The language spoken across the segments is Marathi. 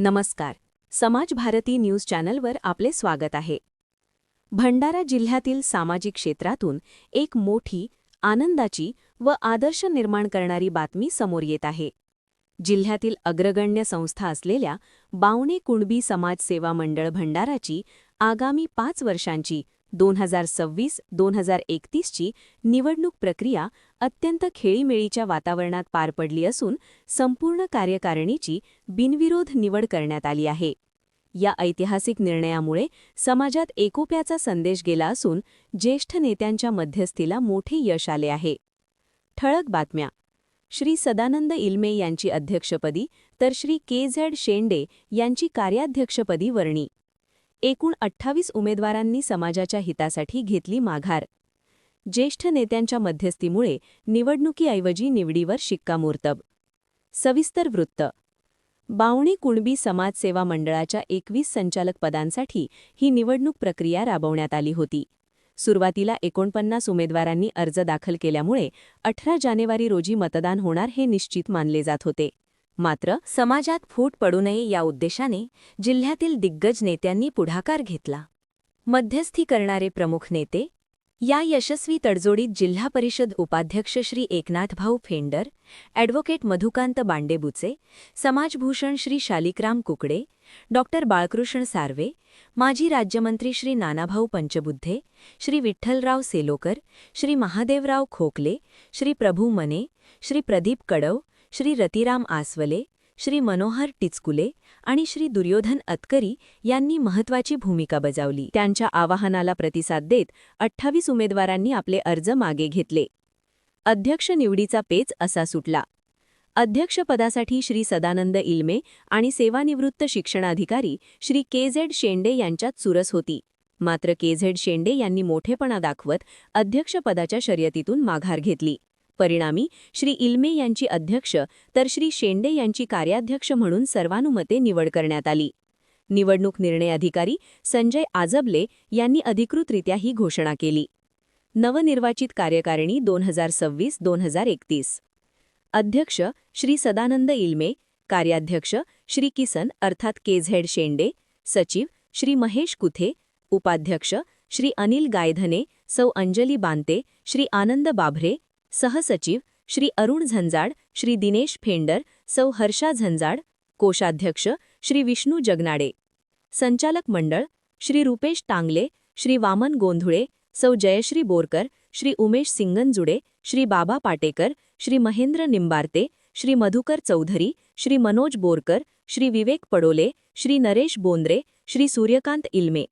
नमस्कार. समाज भारती न्यूज चॅनलवर आपले स्वागत आहे. भंडारा जिल्ह्यातील सामाजिक क्षेत्रातून एक मोठी आनंदाची व आदर्श निर्माण करणारी बातमी समोर येत आहे. जिल्ह्यातील अग्रगण्य संस्था असलेल्या बावणे कुणबी समाज सेवा मंडळ भंडाराची आगामी पाच वर्षांची दोन हजार सव्वीस दोन हजार एकतीसची निवडणूक प्रक्रिया अत्यंत खेळीमेळीच्या वातावरणात पार पडली असून संपूर्ण कार्यकारिणीची बिनविरोध निवड करण्यात आली आहे. या ऐतिहासिक निर्णयामुळे समाजात एकोप्याचा संदेश गेला असून ज्येष्ठ नेत्यांच्या मध्यस्थीला मोठे यश आले आहे. ठळक बातम्या. श्री सदानंद इल्मे यांची अध्यक्षपदी तर श्री के झेड शेंडे यांची कार्याध्यक्षपदी वर्णी. एकूण अठ्ठावीस उमेदवारांनी समाजाच्या हितासाठी घेतली माघार. ज्येष्ठ नेत्यांच्या मध्यस्थीमुळे निवडणुकीऐवजी निवडीवर शिक्कामोर्तब. सविस्तर वृत्त. बावणी कुणबी समाज सेवा मंडळाच्या एकवीस संचालक पदांसाठी ही निवडणूक प्रक्रिया राबवण्यात आली होती. सुरुवातीला एकोणपन्नास उमेदवारांनी अर्ज दाखल केल्यामुळे अठरा जानेवारी रोजी मतदान होणार हे निश्चित मानले जात होते. मात्र समाजात फूट पडू नये या उद्देशाने जिल्ह्यातील दिग्गज नेत्यांनी पुढाकार घेतला. मध्यस्थी करणारे प्रमुख नेते या यशस्वी तडजोडीत जिल्हा परिषद उपाध्यक्ष श्री एकनाथभाऊ फेंडर ॲडव्होकेट मधुकांत बांडेबुचे समाजभूषण श्री शालिकराम कुकडे डॉक्टर बाळकृष्ण सार्वे माजी राज्यमंत्री श्री नानाभाऊ पंचबुद्धे श्री विठ्ठलराव सेलोकर श्री महादेवराव खोकले श्री प्रभू मने श्री प्रदीप कडव श्री रतिराम आसवले श्री मनोहर टिचकुले आणि श्री दुर्योधन अतकरी यांनी महत्वाची भूमिका बजावली. त्यांच्या आवाहनाला प्रतिसाद देत अठ्ठावीस उमेदवारांनी आपले अर्ज मागे घेतले. अध्यक्ष निवडीचा पेच असा सुटला. अध्यक्षपदासाठी श्री सदानंद इल्मे आणि सेवानिवृत्त शिक्षणाधिकारी श्री के झेड शेंडे यांच्यात चुरस होती. मात्र के झेड शेंडे यांनी मोठेपणा दाखवत अध्यक्षपदाच्या शर्यतीतून माघार घेतली. परिणामी श्री इल्मे यांची अध्यक्ष तर श्री शेंडे यांची कार्याध्यक्ष म्हणून सर्वानुमते निवड करण्यात आली. निवडणूक निर्णय अधिकारी संजय आजबले यांनी अधिकृतरित्या ही घोषणा केली. नवनिर्वाचित कार्यकारिणी दोन हजार सव्वीस दोन हजार एकतीस. अध्यक्ष श्री सदानंद इल्मे कार्याध्यक्ष श्री किसन अर्थात केझेड शेंडे सचिव श्री महेश कुथे उपाध्यक्ष श्री अनिल गायधने सौ अंजली बांते श्री आनंद बाभरे सहसचिव श्री अरुण झंजाड श्री दिनेश फेंडर सौ हर्षा झंजाड कोषाध्यक्ष श्री विष्णू जगनाडे. संचालक मंडळ श्री रुपेश टांगले श्री वामन गोंधुळे सौ जयश्री बोरकर श्री उमेश सिंगनजुडे श्री बाबा पाटेकर श्री महेंद्र निंबार्ते श्री मधुकर चौधरी श्री मनोज बोरकर श्री विवेक पडोले श्री नरेश बोंद्रे श्री सूर्यकांत इल्मे.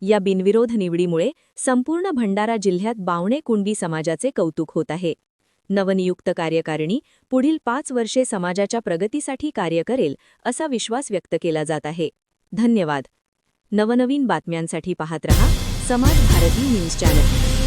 या बिनविरोध निवडीमुळे संपूर्ण भंडारा जिल्ह्यात बावणे कुणबी समाजाचे कौतुक होत आहे. नवनियुक्त कार्यकारिणी पुढील पाच वर्षे समाजाच्या प्रगतीसाठी कार्य करेल असा विश्वास व्यक्त केला जात आहे. धन्यवाद. नवनवीन बातम्यांसाठी पाहत रहा समाज भारती न्यूज चॅनल.